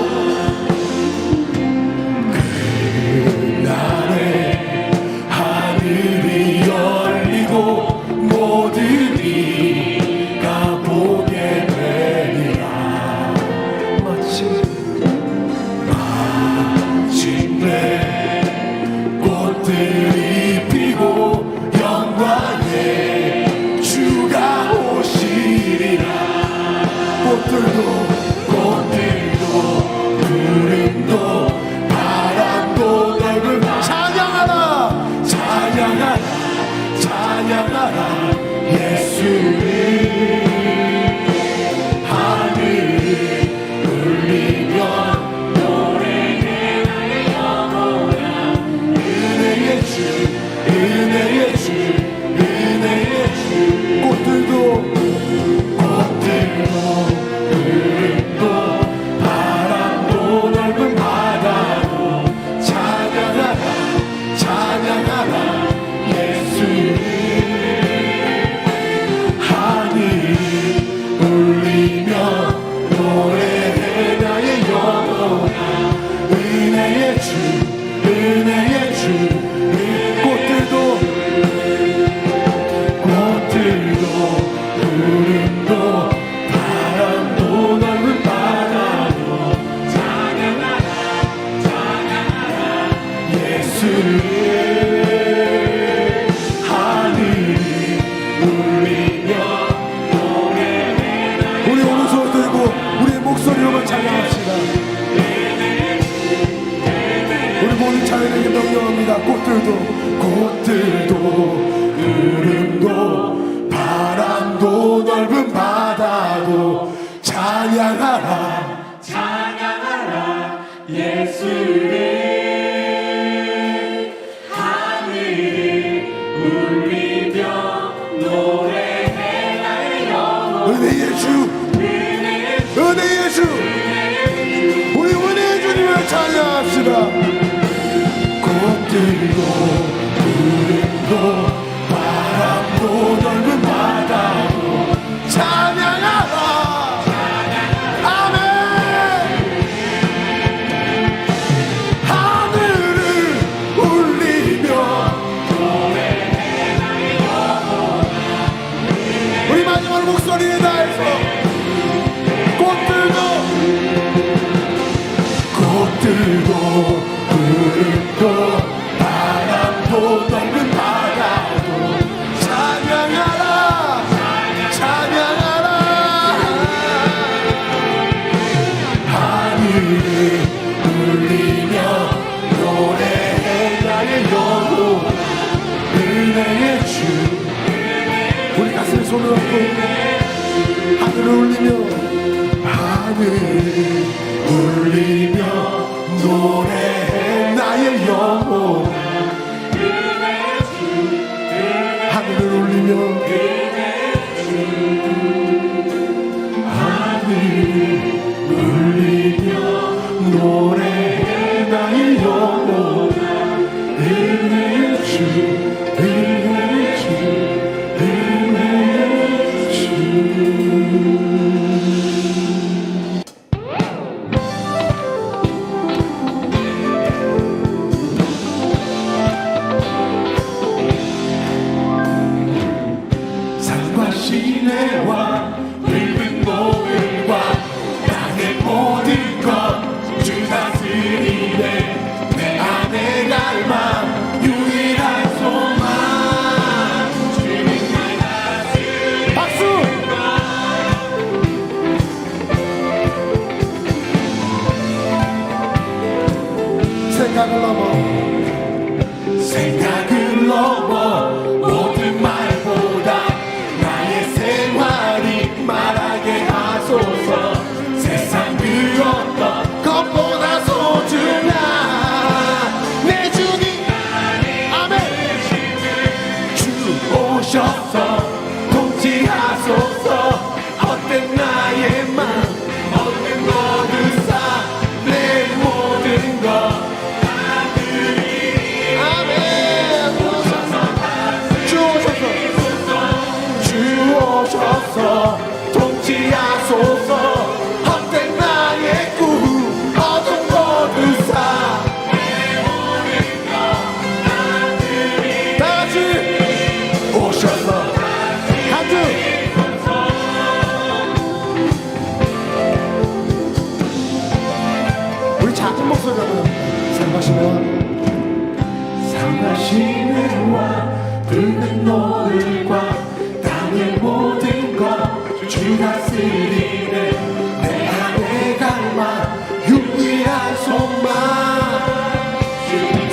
Oh. 손을 얻고 하늘을 올리며 하늘을 울리며 노래해 나의 영혼.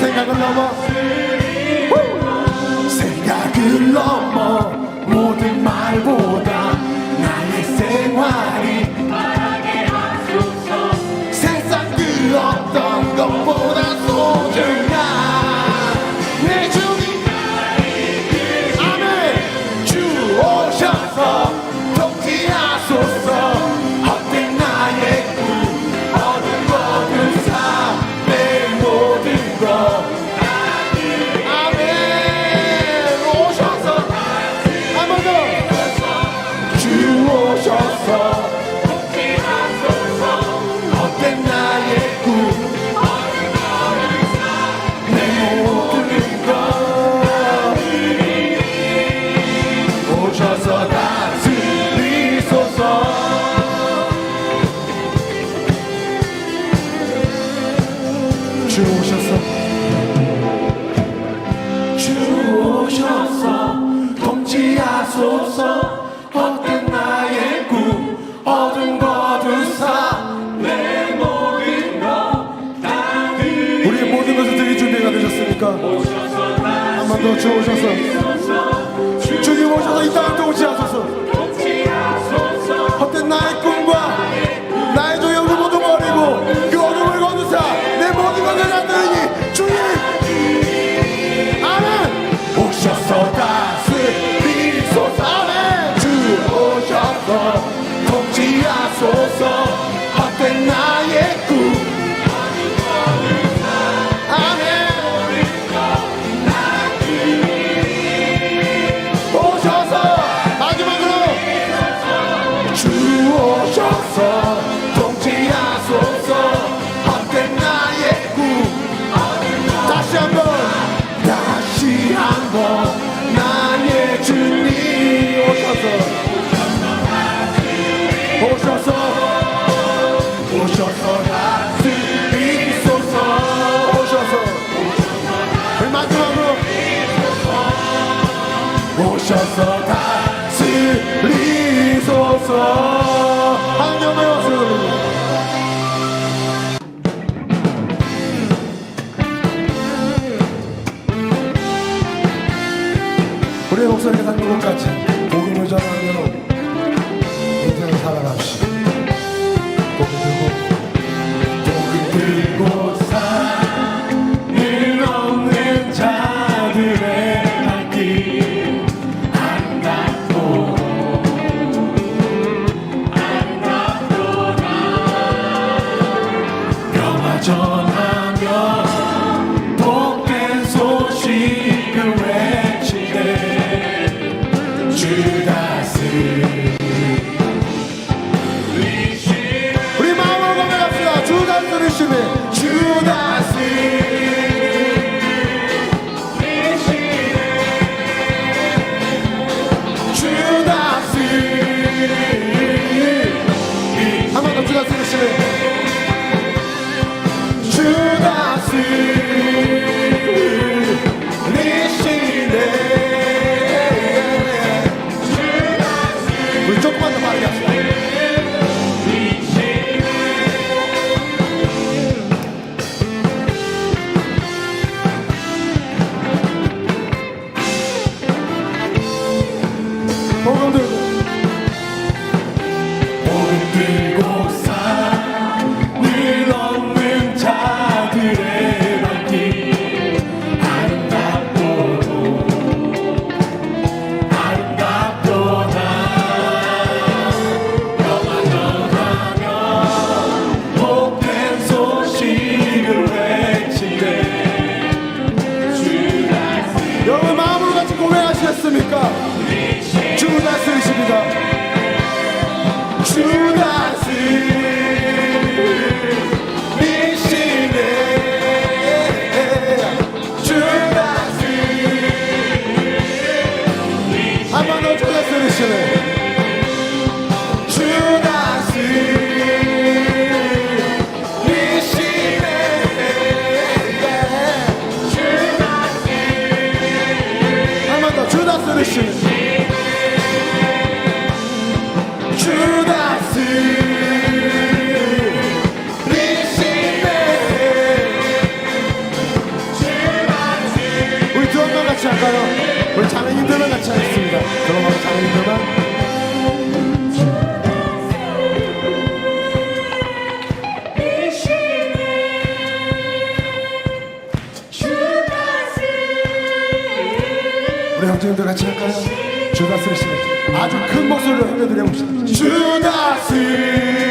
생각을 넘어. 생각을 넘어. 모든 말보다 나의 생활이 세상 그 어떤 것보다 소중한 않습니까? 한 번 더 주오셔서 주님 오셔서 이 땅에 또 오지 않소서 주옵소서 다스리소서. 우리의 목소리가 닿는 곳까지. 복음을 전하며 인생을 살아갑시다. to Angélica. 형제님들 같이 할까요? 주다스를 시작. 아주 큰 목소리로 흔들드려 봅시다. 주다스.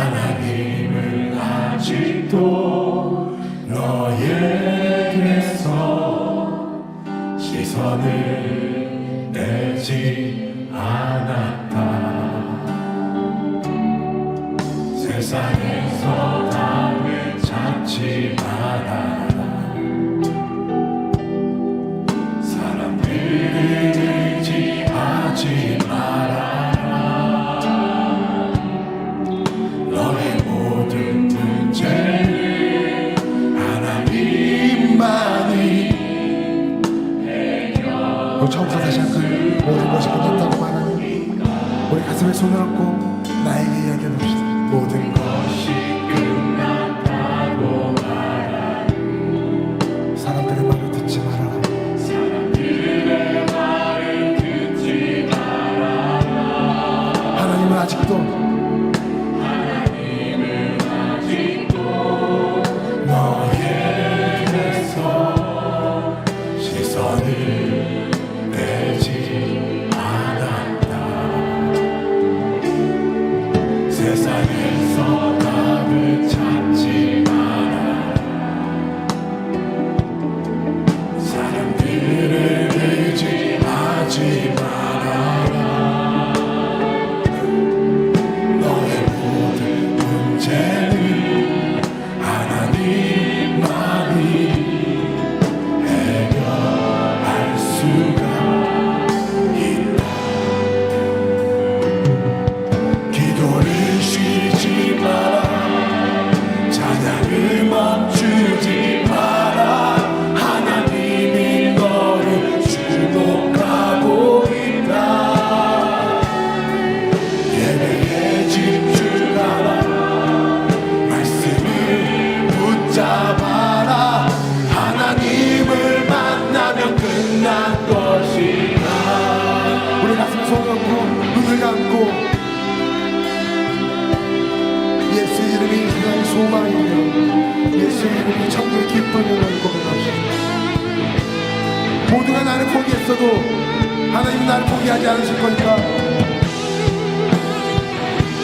하나님을 아직도 너에게서 시선을 내지 않았다. 우리 처음부터 다시 한번 모든 것이 끝났다고 말하는 우리 가슴에 손을 얹고 yes, I am.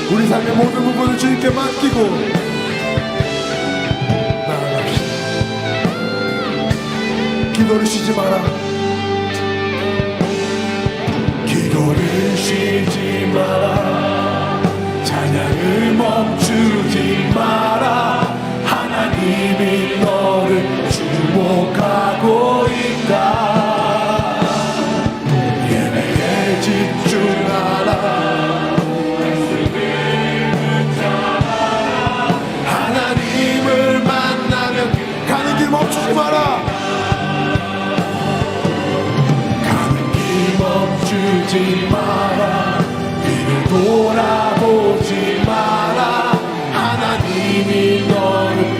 우리 삶의 모든 부분을 주님께 맡기고 나아갑시다. 기도를 쉬지 마라. 기도를 쉬지 마라. 찬양을 멈추지 마라. 하나님이 너를 주목하고 있다. 마라. 가는 길 멈추지 마라. 이를 돌아보지 마라. 하나님이 너를